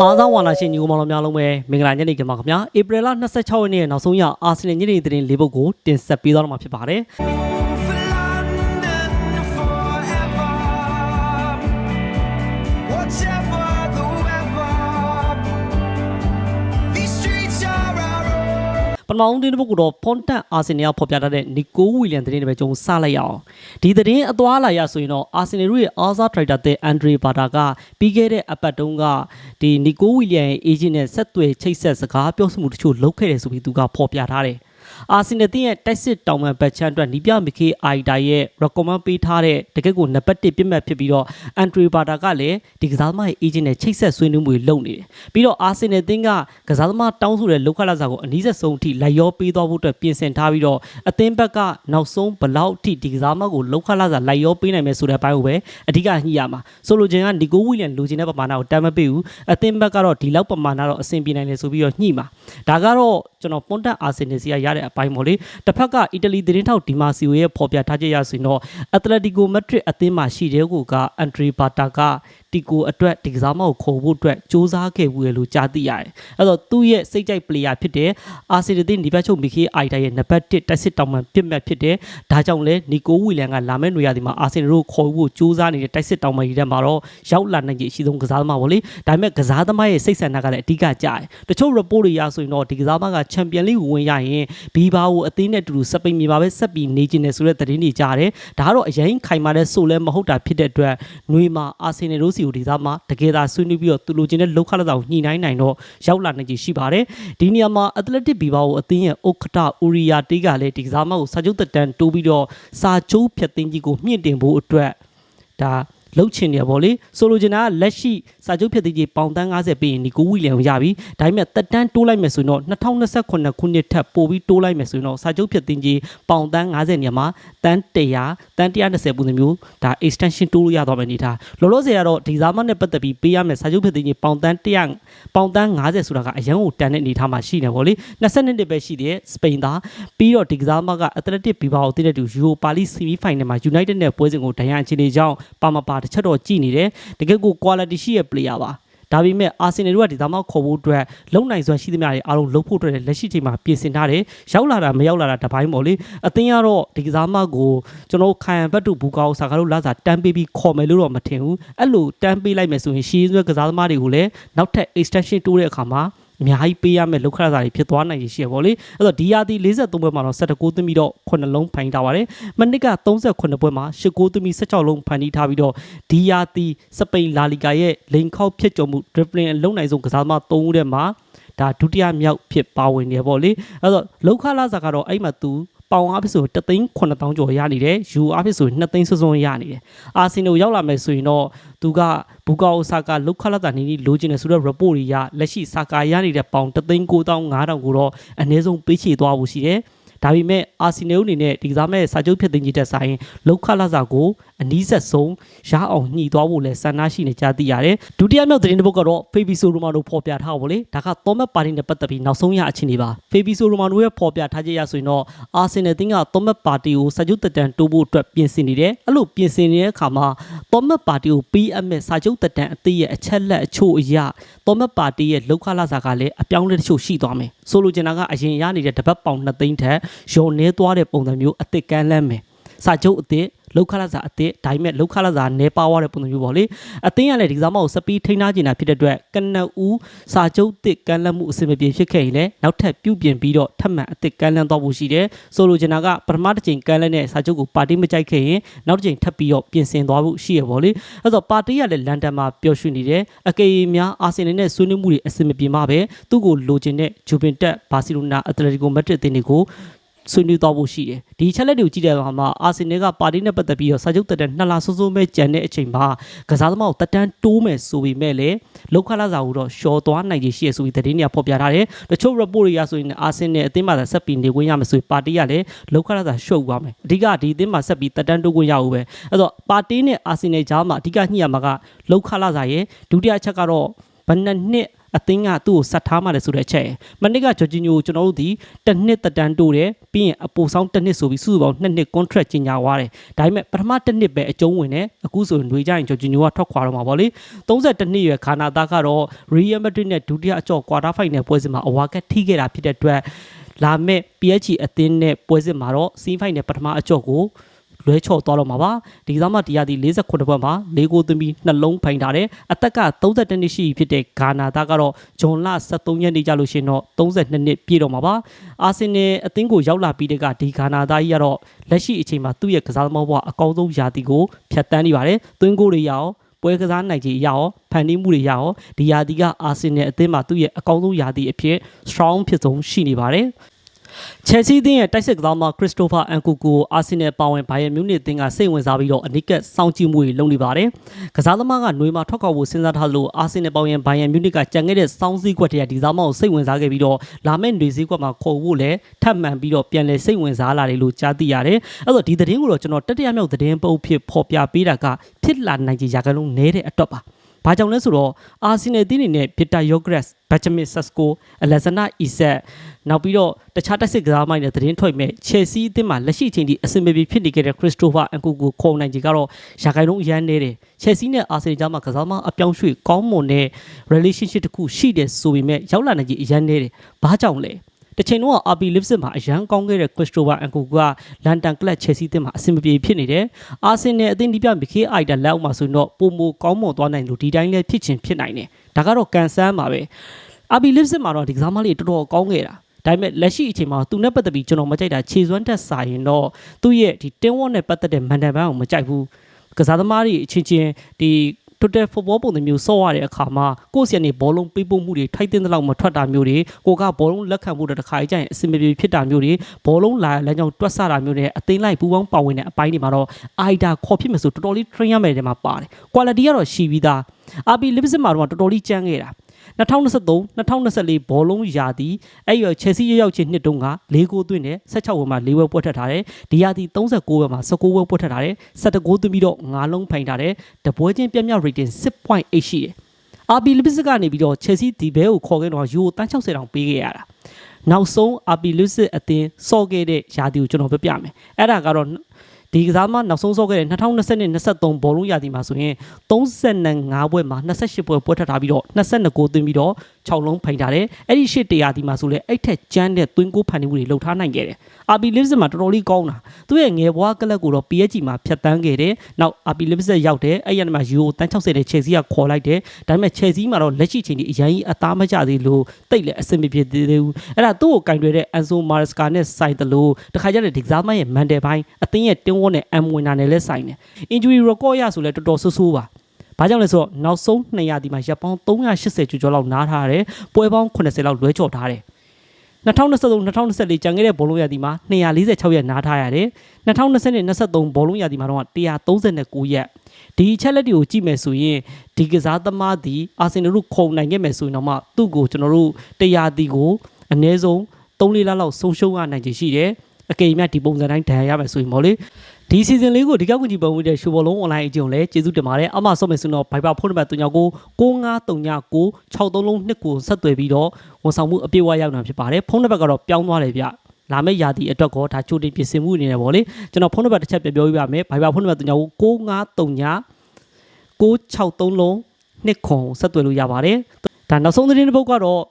အားသောဝါလာရှင်ညီကိုမောင်တော်များလုံးပဲမင်္ဂလာညနေခင်းပါခင်ဗျာဧပြီလ26ရက်နေ့ရဲ့နောက်ဆုံးရအာဆင်နယ်ညနေသတင်းလေးပုဒ်ကိုတင်ဆက်ပေးသွားတော့မှာဖြစ်ပါတယ် ပထမဦးသတင်းပုဒ်ကတော့ဖွန်တန်အာဆင်နယ်ကဖော်ပြထားတဲ့နီကိုဝီလျံသတင်းတွေပဲကြုံစလိုက်ရအောင်ဒီသတင်းအသွားလာရဆိုရင်တော့အာဆင်နယ်ရဲ့အားစားထရိုက်တာတဲ့အန်ဒရီဘာတာကပြီးခဲ့တဲ့အပတ်တုန်းကဒီနီကိုဝီလျံရဲ့အေဂျင့်နဲ့ဆက်သွယ်ချိတ်ဆက်စကားပြောဆိုမှုတချို့လုပ်ခဲ့တယ်ဆိုပြီးသူကဖော်ပြထားတယ် အာဆင်နယ်တင်းရဲ့တိုက်စစ်တောင်ပန်ဘက်ချန်အတွက်နီးပြမခေအိုင်တာရဲ့ recommend ပေးထားတဲ့တကယ့်ကိုနံပါတ်1ပြစ်မှတ်ဖြစ်ပြီးတော့အန်ထရီဘာတာကလည်းဒီကစားသမားရဲ့ agent နဲ့ချိတ်ဆက်ဆွေးနွေးမှုတွေလုပ်နေတယ်ပြီးတော့အာဆင်နယ်တင်းကကစားသမားတောင်းဆိုတဲ့လောက်ခလာစာကိုအနည်းဆက်ဆုံးအထိလိုက်ရောပေးသွားဖို့အတွက်ပြင်ဆင်ထားပြီးတော့အသင်းဘက်ကနောက်ဆုံးဘလောက်အထိဒီကစားသမားကိုလောက်ခလာစာလိုက်ရောပေးနိုင်မယ်ဆိုတဲ့ဘိုင်းကိုပဲအဓိကညှိရမှာဆိုလိုချင်ကနီကိုဝီလျံလိုချင်တဲ့ပမာဏကိုတမ်းမပေးဘူးအသင်းဘက်ကတော့ဒီလောက်ပမာဏတော့အဆင်ပြေနိုင်တယ်ဆိုပြီးတော့ညှိမှာဒါကတော့ကျွန်တော်ပွန်တက်အာဆင်နယ်စီကရတဲ့အပိုင်းပေါ့လေတစ်ဖက်ကအီတလီသတင်းထောက်ဒီမာစီယိုရဲ့ဖော်ပြထားချက်ရဆိုရင်တော့အက်တလက်တီကိုမက်ဒရစ်အသင်းမှာရှိတဲ့ကိုကအန်ဒရီဘာတာက တီကိုအတွက်ဒီကစားမကိုခေါ်ဖို့အတွက်စူးစမ်းခဲ့ဘူးလေလို့ကြားသိရတယ်။အဲ့တော့သူ့ရဲ့စိတ်ကြိုက်ပလေယာဖြစ်တဲ့အာဆီတီဒီဘက်ချုပ်မီခီအိုင်တာရဲ့နံပါတ်1တက်စစ်တောင်မှပြစ်မှတ်ဖြစ်တဲ့ဒါကြောင့်လဲနီကိုဝီလန်ကလာမယ့်နေရာဒီမှာအာဆီတီတို့ခေါ်ဖို့စူးစမ်းနေတဲ့တက်စစ်တောင်မှကြီးတဲ့မှာတော့ရောက်လာနိုင်ကြအရှိဆုံးကစားသမားပေါ့လေ။ဒါပေမဲ့ကစားသမားရဲ့စိတ်ဆန္ဒကလည်းအဓိကကြားတယ်။တချို့ report တွေရဆိုရင်တော့ဒီကစားသမားကချန်ပီယံလိကိုဝင်ရရင်ဘီဘာကိုအသင်းနဲ့အတူတူစပိန်မြေပါပဲဆက်ပြီးနေကျင်တယ်ဆိုတဲ့သတင်းတွေကြားတယ်။ဒါကတော့အရင်ခိုင်မာတဲ့ဆိုလဲမဟုတ်တာဖြစ်တဲ့အတွက်ຫນွေမှာအာဆင်နယ်တို့စီကိုဒီသားမှာတကယ်သာဆွေးနွေးပြီးတော့သူလိုချင်တဲ့လောက်ခလက်ဆောင်ညှိနှိုင်းနိုင်တော့ရောက်လာနိုင်ကြရှိပါတယ်။ဒီနေရာမှာအက်တလက်တစ်ဘီဘာကိုအသင်းရဲ့ဥက္ကဋ္ဌဦးရီယာတေးကလည်းဒီကစားမကိုစာချုပ်သက်တမ်းတိုးပြီးတော့စာချုပ်ဖြတ်သိမ်းကြီးကိုမြင့်တင်ဖို့အတွက်ဒါ လှုပ်ချင်တယ်ဗောလေဆိုလိုချင်တာကလက်ရှိစာချုပ်ဖြတ်သိမ်းကြီးပေါင်တန်း90ပြီးရင်နီကိုဝီလျံကိုရပြီဒါပေမဲ့တက်တန်းတိုးလိုက်မယ်ဆိုရင်တော့2028ခုနှစ်ထပ်ပို့ပြီးတိုးလိုက်မယ်ဆိုရင်တော့စာချုပ်ဖြတ်သိမ်းကြီးပေါင်တန်း90နေရာမှာတန်း100တန်း120ပုံစံမျိုးဒါ extension တိုးလို့ရတော့မယ်အနေထားလောလောဆယ်ကတော့ဒီဇာမတ်နဲ့ပတ်သက်ပြီးပေးရမယ်စာချုပ်ဖြတ်သိမ်းကြီးပေါင်တန်း100ပေါင်တန်း90ဆိုတာကအရန်ကိုတန်တဲ့အနေထားမှာရှိနေဗောလေ22နှစ်ပဲရှိတယ်စပိန်သားပြီးတော့ဒီကစားမကအက်တလက်တစ်ဘီဘာကိုတည်တဲ့သူယူရိုပါလိဆီမီဖိုင်နယ်မှာ United နဲ့ပွဲစဉ်ကိုဒဏ်ရာအခြေအနေကြောင့်ပါမပါတစ်ချက်တော့ကြည်နေတယ်တကယ်ကို quality ရှိရဲ့ player ပါဒါပေမဲ့အာဆင်နယ်တို့ကဒီသားမခေါ်ဖို့အတွက်လုံနိုင်စွမ်းရှိသမျှတွေအားလုံးလုံဖို့အတွက်လည်းလက်ရှိချိန်မှာပြင်ဆင်ထားတယ်ရောက်လာတာမရောက်လာတာတစ်ပိုင်းပေါ့လေအသင်းကတော့ဒီကစားမကိုကျွန်တော်ခိုင်ဘတ်တူဘူကောက်ဆာကာတို့လာစာတန်းပေးပြီးခေါ်မယ်လို့တော့မထင်ဘူးအဲ့လိုတန်းပေးလိုက်မယ်ဆိုရင်ရှေးရွက်ကစားသမားတွေကိုလည်းနောက်ထပ် extension တိုးတဲ့အခါမှာ အများကြီးပေးရမယ်လောက်ခရစာတွေဖြစ်သွားနိုင်ရရှိရပါလေအဲ့တော့ဒီယာတီ43ပွဲမှာတော့79သွင်းပြီးတော့9လုံးဖန်ထားပါတယ်မနစ်က38ပွဲမှာ19သွင်းပြီး16လုံးဖန်တီးထားပြီးတော့ဒီယာတီစပိန်လာလီဂါရဲ့လိန်ခေါက်ဖြစ်ကြုံမှု dribbling အလုံးနိုင်ဆုံးကစားသမား3ဦးထဲမှာဒါဒုတိယမြောက်ဖြစ်ပါဝင်နေပေါ့လေအဲ့တော့လောက်ခလာစာကတော့အဲ့မှာသူ ပေါင်အားဖြစ်ဆိုတသိန်း9000ကျော်ရနေတယ်ယူအားဖြစ်ဆို2သိန်းစွန်းစွန်းရနေတယ်အာဆင်နယ်ရောက်လာမယ်ဆိုရင်တော့သူကဘူကာအိုဆာကာလောက်ခလာတာနေနေလိုချင်တယ်ဆိုတော့ report တွေရလက်ရှိဆာကာရနေတဲ့ပေါင်တသိန်း9500ကိုတော့အနည်းဆုံးပေးချေသွားဖို့ရှိတယ် ဒါပေမဲ့အာဆီနယ်အနေနဲ့ဒီကစားမဲ့စာချုပ်ဖြစ်သိမ်းကြီးတဲ့ဆိုင်လောက်ခလာစာကိုအနီးဆက်ဆုံးရအောင်ညှိသွားဖို့လဲဆန္ဒရှိနေကြသိရတယ်ဒုတိယမြောက်သတင်းတစ်ပုဒ်ကတော့ဖေဘီဆိုရိုမာနိုဖော်ပြထားပါလေဒါကသောမတ်ပါတီနဲ့ပတ်သက်ပြီးနောက်ဆုံးရအခြေအနေပါဖေဘီဆိုရိုမာနိုရဲ့ဖော်ပြထားချက်ရဆိုရင်တော့အာဆင်နယ်တင်းကသောမတ်ပါတီကိုစာချုပ်တက်တန်တိုးဖို့အတွက်ပြင်ဆင်နေတယ်အဲ့လိုပြင်ဆင်နေတဲ့အခါမှာသောမတ်ပါတီကိုပေးအပ်မဲ့စာချုပ်တက်တန်အသေးရဲ့အချက်လက်အချို့အရာသောမတ်ပါတီရဲ့လောက်ခလာစာကလည်းအပြောင်းအလဲတချို့ရှိသွားမယ်ဆိုလိုချင်တာကအရင်ရနေတဲ့တပတ်ပေါင်2သိန်းထက်ယုံနေသွားတဲ့ပုံစံမျိုးအစ်စ်ကမ်းလမ်းမယ်စာချုပ်အစ်စ်လောက်ခလာစာအစ်စ်ဒါပေမဲ့လောက်ခလာစာနဲပါသွားတဲ့ပုံစံမျိုးပေါ့လေအသင်းကလည်းဒီကစားမကိုစပီးထိန်းထားနေတာဖြစ်တဲ့အတွက်ကနဦးစာချုပ်တစ်ကမ်းလမ်းမှုအဆင်မပြေဖြစ်ခဲ့ရင်လည်းနောက်ထပ်ပြုပြင်ပြီးတော့ထပ်မံအစ်စ်ကမ်းလမ်းသွားဖို့ရှိတယ်ဆိုလိုချင်တာကပထမတစ်ချိန်ကမ်းလမ်းတဲ့စာချုပ်ကိုပါတီမကြိုက်ခဲ့ရင်နောက်တစ်ချိန်ထပ်ပြီးတော့ပြင်ဆင်သွားဖို့ရှိရပေါ့လေအဲ့တော့ပါတီကလည်းလန်ဒန်မှာပျော်ရွှင်နေတယ်အကေများအာဆင်နယ်နဲ့ဆွေးနွေးမှုတွေအဆင်မပြေမှပဲသူ့ကိုလိုချင်တဲ့ဂျူပင်တက်ဘာစီလိုနာအက်တလက်တီကိုမက်ဒရစ်တင်တွေကို ဆွေးနွေးသွားဖို့ရှိတယ်ဒီချက်လက်တွေကိုကြည့်တဲ့အခါမှာအာဆင်နယ်ကပါတီနဲ့ပတ်သက်ပြီးတော့စာချုပ်တက်တဲ့နှစ်လဆိုးဆိုးမဲ့ကြံတဲ့အချိန်မှာကစားသမားကိုတက်တန်းတိုးမယ်ဆိုပေမဲ့လည်းလောက်ခလာစာကိုတော့ရှော်သွားနိုင်ခြင်းရှိရဆိုပြီးသတင်းတွေကဖော်ပြထားတယ်တချို့ report တွေရဆိုရင်အာဆင်နယ်အသင်းမှာဆက်ပြီးနေခွင့်ရမယ်ဆိုပြီးပါတီကလည်းလောက်ခလာစာရှုပ်သွားမယ်အဓိကဒီအသင်းမှာဆက်ပြီးတက်တန်းတိုးခွင့်ရဦးပဲအဲ့တော့ပါတီနဲ့အာဆင်နယ်ကြားမှာအဓိကညှိရမှာကလောက်ခလာစာရဲ့ဒုတိယချက်ကတော့ဘယ်နှစ်နှစ် အသင်းကသူ့ကိုဆက်ထားမှလည်းဆိုတဲ့အချက်ရယ်မနစ်ကဂျော်ဂျီညိုကိုကျွန်တော်တို့ဒီတစ်နှစ်တက်တန်းတိုးတယ်ပြီးရင်အပိုဆောင်တစ်နှစ်ဆိုပြီးစုစုပေါင်းနှစ်နှစ် contract ကြီးညာသွားတယ်ဒါပေမဲ့ပထမတစ်နှစ်ပဲအကျုံးဝင်တယ်အခုဆိုရင်ຫນွေကြရင်ဂျော်ဂျီညိုကထွက်ခွာတော့မှာပေါ့လေ32နှစ်ရွယ်ခါနာသားကတော့ Real Madrid နဲ့ဒုတိယအကျော် quarter final ပွဲစဉ်မှာအဝါကက်ထိခဲ့တာဖြစ်တဲ့အတွက်လာမဲ့ PSG အသင်းနဲ့ပွဲစဉ်မှာတော့ semi final ပထမအကျော်ကို လွဲချော်သွားတော့မှာပါဒီကစားမတရားဒီ48ဘွဲ့မှာ၄ဂိုးသွင်းပြီးနှလုံးဖိုင်ထားတယ်အသက်က32နှစ်ရှိပြီဖြစ်တဲ့ဂါနာသားကတော့ဂျွန်လ23ရက်နေ့ကြလို့ရှရင်တော့32နှစ်ပြည့်တော့မှာပါအာဆင်နယ်အသင်းကိုရောက်လာပြီးတဲ့ကဒီဂါနာသားကြီးကတော့လက်ရှိအချိန်မှာသူ့ရဲ့ကစားသမားဘဝအကောင်းဆုံးရာသီကိုဖျက်ဆီးနေပါတယ်သွင်းဂိုးတွေရအောင်ပွဲကစားနိုင်ခြင်းရအောင်ဖန်တီးမှုတွေရအောင်ဒီယာတီကအာဆင်နယ်အသင်းမှာသူ့ရဲ့အကောင်းဆုံးယာတီအဖြစ် strong ဖြစ်ဆုံးရှိနေပါတယ် ချယ်ဆီအသင်းရဲ့တိုက်စစ်ကစားမခရစ်စတိုဖာအန်ကူကိုအာဆင်နယ်ပါဝင်ဘိုင်ယန်မြူနစ်အသင်းကစိတ်ဝင်စားပြီးတော့အနိကတ်စောင့်ကြည့်မှုတွေလုပ်နေပါတယ်။ကစားသမားကຫນွေမှာထွက်ခွာဖို့စဉ်းစားထားသလိုအာဆင်နယ်ပါဝင်ဘိုင်ယန်မြူနစ်ကကြံခဲ့တဲ့စောင်းစည်းကွက်တွေကဒီစားမကိုစိတ်ဝင်စားခဲ့ပြီးတော့လာမယ့်ຫນွေစည်းကွက်မှာခေါ်ဖို့လည်းထပ်မံပြီးတော့ပြန်လည်စိတ်ဝင်စားလာတယ်လို့ကြားသိရတယ်။အဲ့တော့ဒီသတင်းကိုတော့ကျွန်တော်တတိယမြောက်သတင်းပုတ်ဖြစ်ဖော်ပြပေးတာကဖြစ်လာနိုင်ခြေရာခိုင်နှုန်းနည်းတဲ့အတွက်ပါ။ ဘာကြောင့်လဲဆိုတော့အာဆင်နယ်တင်းနေနဲ့ဗစ်တာယိုဂရက်စ်ဘက်ဂျမင်ဆက်စကိုအလက်ဇနာအီဆက်နောက်ပြီးတော့တခြားတက်စစ်ကစားမိုင်းတဲ့သတင်းထွက်မဲ့ချယ်ဆီအသင်းမှာလက်ရှိအချိန်ထိအဆင်ပြေပြေဖြစ်နေခဲ့တဲ့ခရစ်စတိုဖာအန်ကူကိုခေါ်နိုင်ကြီးကတော့ရာခိုင်နှုန်းအရန်နေတယ်ချယ်ဆီနဲ့အာဆင်နယ်ကြားမှာကစားမအပြောင်းရွှေ့ကောင်းမွန်တဲ့ relationship တစ်ခုရှိတယ်ဆိုပေမဲ့ရောက်လာနိုင်ကြီးအရန်နေတယ်ဘာကြောင့်လဲ တစ်ချိန်လုံးက RB Leipzig မှာအရန်ကောင်းခဲ့တဲ့ Christopher Nkunku ကလန်ဒန်ကလပ် Chelsea အသင်းမှာအဆင်မပြေဖြစ်နေတယ်။အာဆင်နယ်အသင်းဒီပြမခေအိုက်တာလက်အောက်မှာဆိုရင်တော့ပုံမကောင်းမွန်သွားနိုင်လို့ဒီတိုင်းလည်းဖြစ်ချင်ဖြစ်နိုင်တယ်။ဒါကတော့ကန်ဆန်းပါပဲ။ RB Leipzig မှာတော့ဒီကစားမလေးတော်တော်ကောင်းခဲ့တာ။ဒါပေမဲ့လက်ရှိအချိန်မှာသူနဲ့ပတ်သက်ပြီးကျွန်တော်မကြိုက်တာခြေစွမ်းတက်စာရင်တော့သူ့ရဲ့ဒီတင်းဝတ်နဲ့ပတ်သက်တဲ့မန်တန်ပန်းကိုမကြိုက်ဘူး။ကစားသမားတွေအချင်းချင်းဒီ total football ပုံစံမျိုးဆော့ရတဲ့အခါမှာကိုယ့်ဆီကနေဘောလုံးပေးပို့မှုတွေထိုက်တဲ့လောက်မထွက်တာမျိုးတွေကိုကဘောလုံးလက်ခံဖို့တစ်ခါကြရင်အဆင်မပြေဖြစ်တာမျိုးတွေဘောလုံးလာလမ်းကြောင်းတွက်ဆတာမျိုးတွေအသိလိုက်ပူပေါင်းပါဝင်တဲ့အပိုင်းတွေမှာတော့ AIDA ခေါ်ဖြစ်မယ်ဆိုတော်တော်လေး train ရမယ်တဲ့မှာပါတယ် quality ကတော့ရှိပြီးသား RB Leipzig မှာတော့တော်တော်လေးကျန်းခဲ့တာ 2023 2024ဘောလုံးရာသီအဲ့ရချယ်ဆီရောက်ချင်းနှစ်တုန်းက၄ဂိုးသွင်းတယ်16ဝယ်မှာ၄ဝယ်ပွက်ထက်ထားတယ်ဒီရာသီ39ဝယ်မှာ19ဝယ်ပွက်ထက်ထားတယ်17ဂိုးသွင်းပြီးတော့9လုံးဖိုင်ထားတယ်တပွဲချင်းပြတ်မြောက် rating 6.8ရှိတယ် RB Leipzig ကနေပြီးတော့ Chelsea ဒီဘဲကိုခေါ်ခဲ့တော့ယူတန်း60တောင်ပေးခဲ့ရတာနောက်ဆုံး RB Leipzig အသင်းစော့ခဲ့တဲ့ရာသီကိုကျွန်တော်ပြပြမယ်အဲ့ဒါကတော့ ဒီကစားမနောက်ဆုံးစော့ခဲ့တဲ့2020 23ဘောလုံးရာသီမှာဆိုရင်35ပွဲမှာ28ပွဲပွဲထပ်ထားပြီးတော့22ဂိုးသွင်းပြီးတော့6လုံးဖိန်ထားတယ်အဲ့ဒီရှစ်တရာသီမှာဆိုလဲအဲ့ထက်ကျန်းတဲ့သွင်းကိုဖန်တီးမှုတွေလှုပ်ထားနိုင်ခဲ့တယ် RB Leipzig မှာတော်တော်လေးကောင်းတာသူ့ရဲ့ငယ်ဘွားကလပ်ကိုတော့ PSG မှာဖြတ်တန်းခဲ့တယ်နောက် RB Leipzig ရောက်တယ်အဲ့ရမှာ Euro တန်း60တဲ့ Chelsea ကခေါ်လိုက်တယ်ဒါပေမဲ့ Chelsea မှာတော့လက်ရှိချိန်ဒီအရင်ကြီးအသားမကျသေးလို့တိတ်လည်းအဆင်မပြေသေးဘူးအဲ့ဒါသူ့ကိုကင်တွယ်တဲ့ Enzo Maresca နဲ့ဆိုင်တယ်လို့တခါကျတဲ့ဒီကစားမရဲ့မန်တယ်ပိုင်းအသင်းရဲ့တင်းဝတ်နဲ့ M ဝင်တာနဲ့လည်းဆိုင်တယ် injury record ရဆိုလဲတော်တော်ဆိုးဆိုးပါဘာကြောင့်လဲဆိုတော့နောက်ဆုံး200ဒီမှာရပ်ပေါင်း380ကျော်ကျော်လောက်နားထားတယ်ပွဲပေါင်း80လောက်လွဲချော်ထားတယ်2023 2024ကျန်ခဲ့တဲ့ဘောလုံးရာသီမှာ246ရက်နားထားရတယ်2020နဲ့23ဘောလုံးရာသီမှာတော့139ရက်ဒီချက်လက်တွေကိုကြည့်မယ်ဆိုရင်ဒီကစားသမားဒီအာဆင်နယ်တို့ခုံနိုင်ခဲ့မယ်ဆိုရင်တော့မှသူ့ကိုကျွန်တော်တို့တရားတီကိုအနည်းဆုံး3-4လလောက်ဆုံးရှုံးရနိုင်ခြေရှိတယ်အကေမြတ်ဒီပုံစံတိုင်းဒဏ်ရရမယ်ဆိုရင်ပေါ့လေ ဒီစီဇန်လေးကိုဒီကောက်ကူကြီးပုံဝင်တဲ့ရှိုးဘောလုံး online အကျုံလဲကျေးဇူးတင်ပါတယ်အမဆော့မယ်ဆိုတော့ Viber ဖုန်းနံပါတ်39ကို9539 63လုံး2ကိုဆက်သွယ်ပြီးတော့ဝန်ဆောင်မှုအပြည့်အဝရောက်တာဖြစ်ပါတယ်ဖုန်းနံပါတ်ကတော့ပြောင်းသွားတယ်ဗျလာမယ့်ရာသီအတွက်ကောဒါချိုတင်ပြင်ဆင်မှုအနေနဲ့ပေါ့လေကျွန်တော်ဖုန်းနံပါတ်တစ်ချက်ပြပြောပြပါမယ် Viber ဖုန်းနံပါတ်39ကို9539 663လုံး2ခွန်ဆက်သွယ်လို့ရပါတယ်ဒါနောက်ဆုံးသတင်းတစ်ပုဒ်ကတော့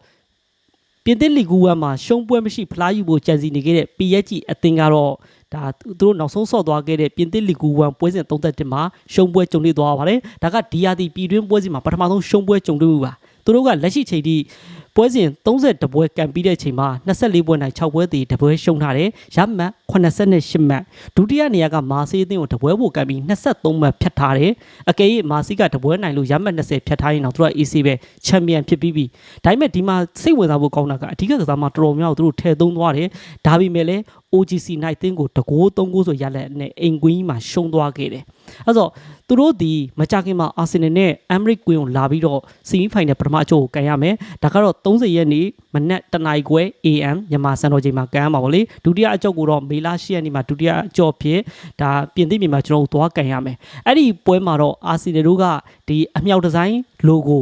ပြင်သစ်လီဂူဝမ်မှာရှုံးပွဲမရှိဖလားယူဖို့ကြံစီနေခဲ့တဲ့ PSG အသင်းကတော့ ဒါသူတို့နောက်ဆုံးဆော့သွားခဲ့တဲ့ပြင်သစ်လီဂူဝမ်ပွဲစဉ်31မှာရှုံးပွဲကြုံတွေ့သွားပါတယ်ဒါကဒီယာတီပြည်တွင်းပွဲစဉ်မှာပထမဆုံးရှုံးပွဲကြုံတွေ့မှုပါသူတို့ကလက်ရှိချိန်ထိ ပွဲစဉ်32ပွဲကန်ပြီးတဲ့ချိန်မှာ24ပွဲနိုင်6ပွဲတည်တပွဲရှုံးထားတယ်ရမှတ်88မှတ်ဒုတိယနေရာကမာဆေးအသင်းကိုတပွဲပိုကန်ပြီး23မှတ်ဖြတ်ထားတယ်အကယ်၍မာစီကတပွဲနိုင်လို့ရမှတ်20ဖြတ်ထားရင်တော့သူက AC ပဲချန်ပီယံဖြစ်ပြီးပြီဒါပေမဲ့ဒီမှာစိတ်ဝင်စားဖို့ကောင်းတာကအဓိကကစားမတော်တော်များများသူတို့ထည့်သုံးသွားတယ်ဒါပေမဲ့လည်း OGC night တင်းကိုတကိုး3ကိုးဆိုရလက်နဲ့အိမ်ကွင်းကြီးမှာရှုံးသွားခဲ့တယ် အဲ့တော့သူတို့ဒီမကြခင်မှာအာဆင်နယ်နဲ့အမ်ရစ်ကွင်းကိုလာပြီးတော့ဆီမီဖိုင်နယ်ပထမအချို့ကိုကန်ရမယ်ဒါကတော့30ရက်နေ့မနက်တနာရီခွဲ AM မြန်မာစံတော်ချိန်မှာကန်ရမှာပေါ့လေဒုတိယအကျော့ကိုတော့မေလ10ရက်နေ့မှာဒုတိယအကျော့ဖြစ်ဒါပြင်သစ်မြန်မာကျွန်တော်တို့သွားကန်ရမယ်အဲ့ဒီပွဲမှာတော့အာဆင်နယ်တို့ကဒီအမြောက်ဒီဇိုင်း logo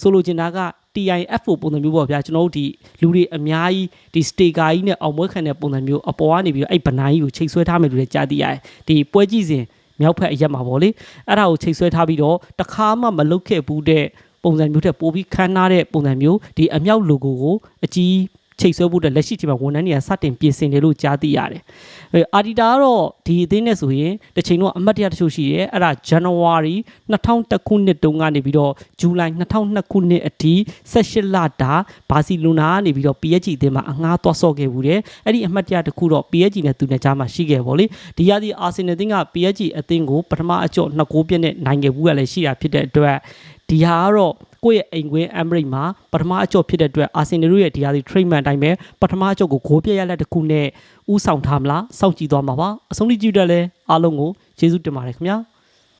ဆိုလိုချင်တာက TIF ပုံစံမျိုးပေါ့ဗျာကျွန်တော်တို့ဒီလူတွေအများကြီးဒီ sticker ကြီးနဲ့အောင်ပွဲခံတဲ့ပုံစံမျိုးအပေါ်ကနေပြီးတော့အဲ့ဗနိုင်ကြီးကိုချိတ်ဆွဲထားမယ်လို့လည်းကြားသိရတယ်ဒီပွဲကြည့်စဉ် မြောက်ဖက်အရက်မှာပေါ့လေအဲ့ဒါကိုချိတ်ဆွဲထားပြီးတော့တခါမှမလုတ်ခဲ့ဘူးတဲ့ပုံစံမျိုးထက်ပိုပြီးခမ်းနားတဲ့ပုံစံမျိုးဒီအမြောက် logo ကိုအကြီး ချိတ်ဆွဲဖို့အတွက်လက်ရှိချိန်မှာဝန်ထမ်းတွေကစတင်ပြင်ဆင်တယ်လို့ကြားသိရတယ်။အဲအာဒီတာကတော့ဒီအသင်းနဲ့ဆိုရင်တစ်ချိန်တော့အမတ်တရတချို့ရှိတယ်။အဲ့ဒါ January 2001ခုနှစ်တုန်းကနေပြီးတော့ July 2002ခုနှစ်အထိ18လတာဘာစီလိုနာကနေပြီးတော့ PSG အသင်းမှာအငှားသွားဆော့ခဲ့ဘူးတယ်။အဲ့ဒီအမတ်တရတစ်ခုတော့ PSG နဲ့သူနဲ့ကြားမှာရှိခဲ့ပါလေ။ဒီရသည့် Arsenal အသင်းက PSG အသင်းကိုပထမအကျော့နှစ်ဂိုးပြည့်နဲ့နိုင်ခဲ့ဘူးကလည်းရှိတာဖြစ်တဲ့အတွက်ဒီဟာကတော့ ကိုယ့်ရဲ့အိမ်ကွင်း Emirates မှာပထမအကျော့ဖြစ်တဲ့အတွက် Arsenal တို့ရဲ့ဒီဟာဒီ treatment အတိုင်းပဲပထမအကျော့ကိုဂိုးပြည့်ရလက်တစ်ခုနဲ့ဥဆောင်ထားမလားစောင့်ကြည့်သွားမှာပါအဆုံးထိကြည့်တဲ့လဲအားလုံးကိုကျေးဇူးတင်ပါတယ်ခင်ဗျာ